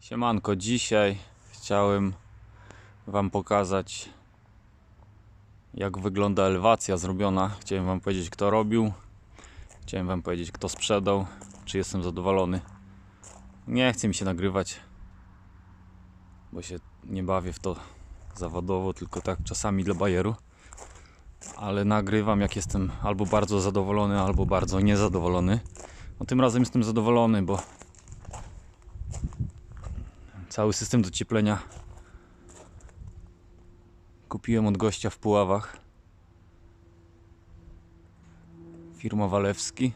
Siemanko, dzisiaj chciałem Wam pokazać jak wygląda elewacja zrobiona. Chciałem Wam powiedzieć kto robił, chciałem Wam powiedzieć kto sprzedał, czy jestem zadowolony. Nie chce mi się nagrywać, bo się nie bawię w to zawodowo, tylko tak czasami dla bajeru. Ale nagrywam jak jestem albo bardzo zadowolony, albo bardzo niezadowolony. No tym razem jestem zadowolony, bo Cały system docieplenia kupiłem od gościa w Puławach. Firma Walewski.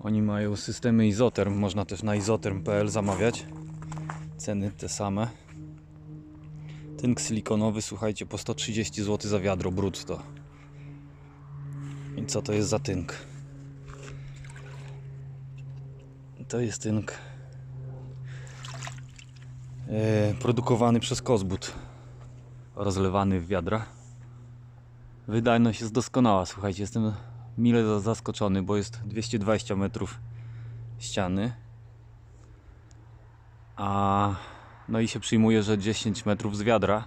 Oni mają systemy izoterm, można też na izoterm.pl zamawiać. Ceny te same. Tynk silikonowy, słuchajcie, po 130 zł za wiadro brutto. I co to jest za tynk? To jest tynk produkowany przez Kozbut, rozlewany w wiadra. Wydajność jest doskonała, słuchajcie, jestem mile za- zaskoczony, bo jest 220 metrów ściany. A no i się przyjmuje, że 10 metrów z wiadra,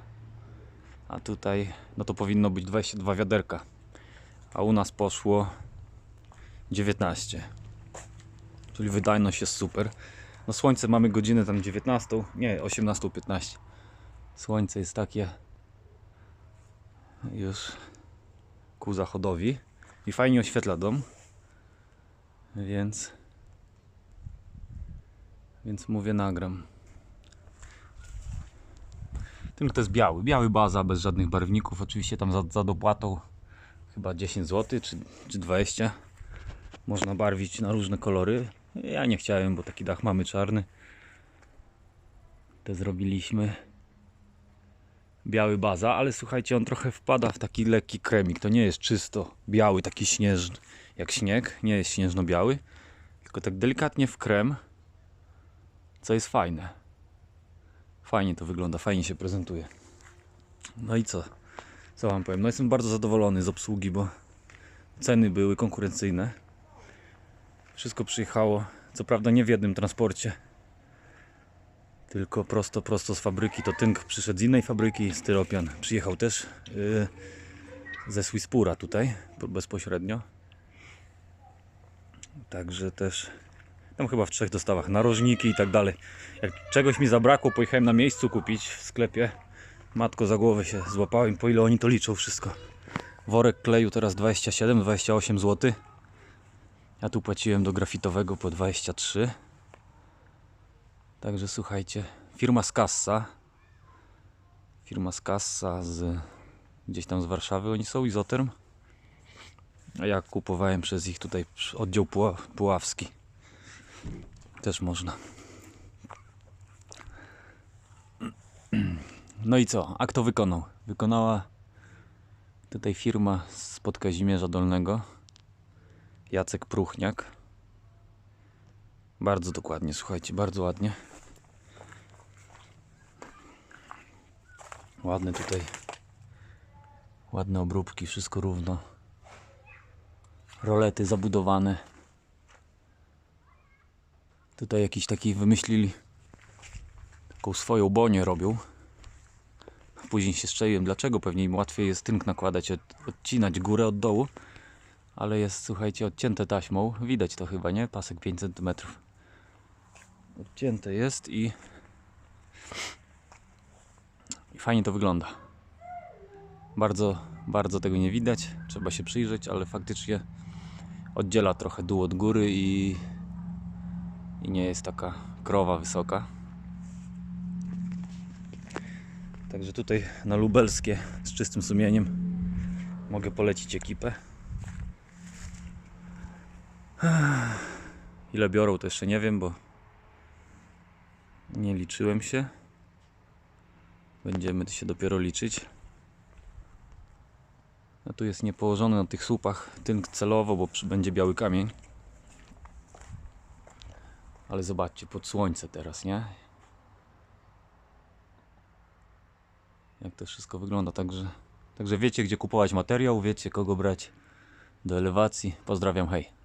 a tutaj no to powinno być 22 wiaderka. A u nas poszło 19. Czyli wydajność jest super. No słońce mamy godzinę tam 19, nie 18.15. Słońce jest takie już ku zachodowi i fajnie oświetla dom. Więc więc mówię nagram. Tylko to jest biały, biały baza bez żadnych barwników. Oczywiście tam za, za dopłatą chyba 10 zł czy, czy 20. Można barwić na różne kolory. Ja nie chciałem, bo taki dach mamy czarny. Te zrobiliśmy. Biały baza, ale słuchajcie, on trochę wpada w taki lekki kremik. To nie jest czysto biały, taki śnieżny, jak śnieg. Nie jest śnieżno-biały, tylko tak delikatnie w krem, co jest fajne. Fajnie to wygląda, fajnie się prezentuje. No i co? Co wam powiem? No jestem bardzo zadowolony z obsługi, bo ceny były konkurencyjne. Wszystko przyjechało, co prawda nie w jednym transporcie, tylko prosto, prosto z fabryki. To tynk przyszedł z innej fabryki, styropian przyjechał też yy, ze Swisspura tutaj, po- bezpośrednio. Także też tam chyba w trzech dostawach narożniki i tak dalej. Jak czegoś mi zabrakło, pojechałem na miejscu kupić w sklepie. Matko za głowę się złapałem, po ile oni to liczą wszystko. Worek kleju teraz 27-28 zł. Ja tu płaciłem do grafitowego po 23. Także słuchajcie, firma z Kassa. Firma z Kassa z gdzieś tam z Warszawy, oni są izoterm. A ja kupowałem przez ich tutaj oddział Puła- puławski. Też można. No i co? A kto wykonał? Wykonała tutaj firma spod Kazimierza Dolnego. Jacek Pruchniak. Bardzo dokładnie, słuchajcie, bardzo ładnie. Ładne tutaj. Ładne obróbki, wszystko równo. Rolety zabudowane. Tutaj jakiś taki wymyślili. Taką swoją bonię robią. Później się strzeliłem, dlaczego pewnie im łatwiej jest tynk nakładać, od, odcinać górę od dołu ale jest, słuchajcie, odcięte taśmą. Widać to chyba, nie? Pasek 5 cm. Odcięte jest i... i fajnie to wygląda. Bardzo, bardzo tego nie widać. Trzeba się przyjrzeć, ale faktycznie oddziela trochę dół od góry i, i nie jest taka krowa wysoka. Także tutaj na lubelskie z czystym sumieniem mogę polecić ekipę. Ile biorą, to jeszcze nie wiem, bo nie liczyłem się. Będziemy się dopiero liczyć. No tu jest niepołożony na tych słupach tynk celowo, bo będzie biały kamień. Ale zobaczcie, pod słońce teraz, nie? Jak to wszystko wygląda, także, także wiecie gdzie kupować materiał, wiecie kogo brać do elewacji. Pozdrawiam, hej.